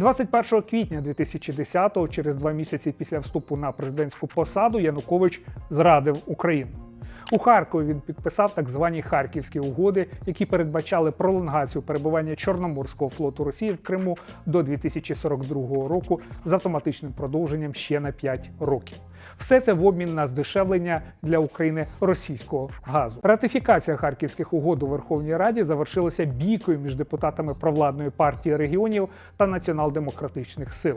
21 квітня 2010-го, через два місяці після вступу на президентську посаду, Янукович зрадив Україну. У Харкові він підписав так звані харківські угоди, які передбачали пролонгацію перебування Чорноморського флоту Росії в Криму до 2042 року з автоматичним продовженням ще на 5 років. Все це в обмін на здешевлення для України російського газу. Ратифікація харківських угод у Верховній Раді завершилася бійкою між депутатами провладної партії регіонів та націонал-демократичних сил.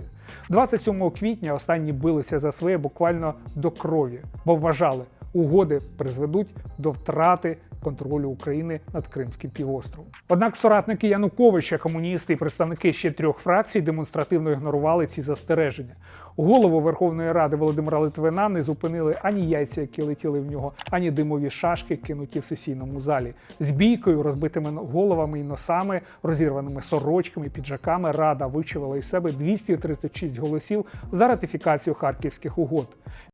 27 квітня останні билися за своє буквально до крові, бо вважали, угоди призведуть до втрати контролю України над Кримським півостровом. Однак соратники Януковича, комуністи і представники ще трьох фракцій демонстративно ігнорували ці застереження. Голову Верховної Ради Володимира Литвина не зупинили ані яйця, які летіли в нього, ані димові шашки, кинуті в сесійному залі. З бійкою, розбитими головами і носами, розірваними сорочками, піджаками, Рада вичавила із себе 236 голосів за ратифікацію харківських угод.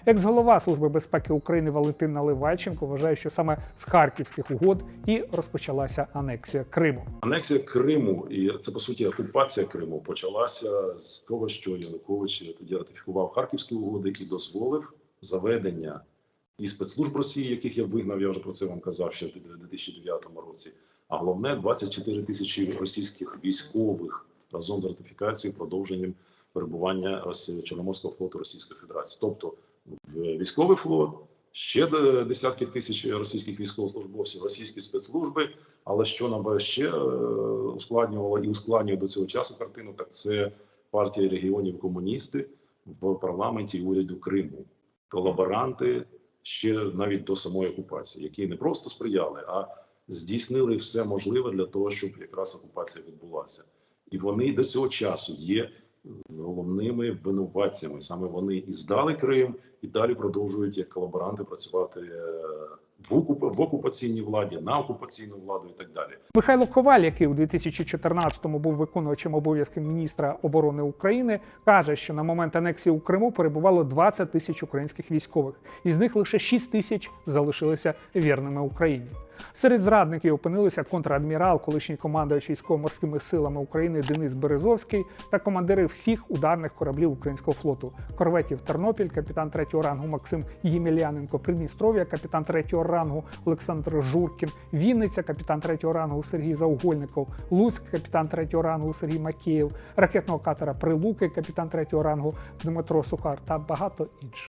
Екс-голова Служби безпеки України Валентин Наливайченко вважає, що саме з харківських угод і розпочалася анексія Криму. Анексія Криму, і це по суті окупація Криму, почалася з того, що Янукович тоді ратифікував харківські угоди і дозволив заведення і спецслужб Росії, яких я вигнав. Я вже про це вам казав ще в 2009 році. А головне 24 тисячі російських військових разом з ратифікацією, продовженням перебування Чорноморського флоту Російської Федерації, тобто в військовий флот. Ще десятки тисяч російських військовослужбовців, російські спецслужби. Але що нам ще е, ускладнювало і ускладнює до цього часу картину, так це партія регіонів комуністи в парламенті уряду Криму, колаборанти ще навіть до самої окупації, які не просто сприяли, а здійснили все можливе для того, щоб якраз окупація відбулася. І вони до цього часу є головними винуватцями. Саме вони і здали Крим, і далі продовжують як колаборанти працювати е, в, в окупаційній владі, на окупаційну владу і так далі. Михайло Коваль, який у 2014-му був виконувачем обов'язків міністра оборони України, каже, що на момент анексії у Криму перебувало 20 тисяч українських військових, із них лише 6 тисяч залишилися вірними Україні. Серед зрадників опинилися контрадмірал, колишній командувач військово-морськими силами України Денис Березовський та командири всіх ударних кораблів українського флоту: корветів Тернопіль, капітан третього рангу Максим Ємельяненко, Придністров'я, капітан третього рангу Олександр Журкін, Вінниця, капітан третього рангу Сергій Заугольников, Луцьк, капітан третього рангу Сергій Макеєв, ракетного катера Прилуки, капітан третього рангу Дмитро Сухар та багато інших.